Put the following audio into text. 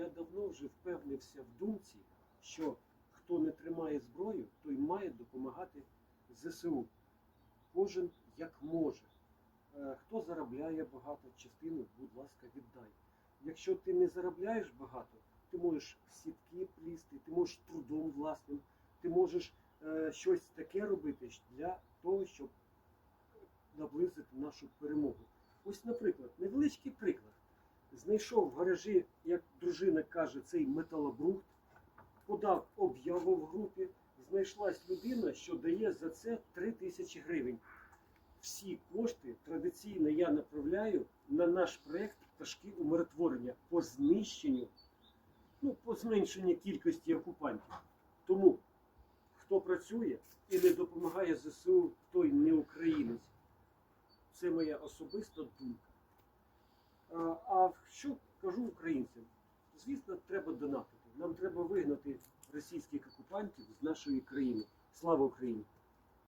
я давно вже впевнився в думці, що хто не тримає зброю, той має допомагати ЗСУ. Кожен як може. Е, Хто заробляє багато, частину, будь ласка, віддай. Якщо ти не заробляєш багато, ти можеш сітки плісти, ти можеш трудом власним, ти можеш е, щось таке робити для того, щоб наблизити нашу перемогу. Ось, наприклад, невеличкий приклад. Знайшов в гаражі, як дружина каже, цей металобрухт, подав об'яву в групі, знайшлась людина, що дає за це 3 тисячі гривень. Всі кошти традиційно я направляю на наш проєкт пташки умиротворення по знищенню, ну, по зменшенню кількості окупантів. Тому хто працює і не допомагає ЗСУ, той не українець. Це моя особиста думка. А, що кажу українцям? Звісно, треба донатити. Нам треба вигнати російських окупантів з нашої країни. Слава Україні!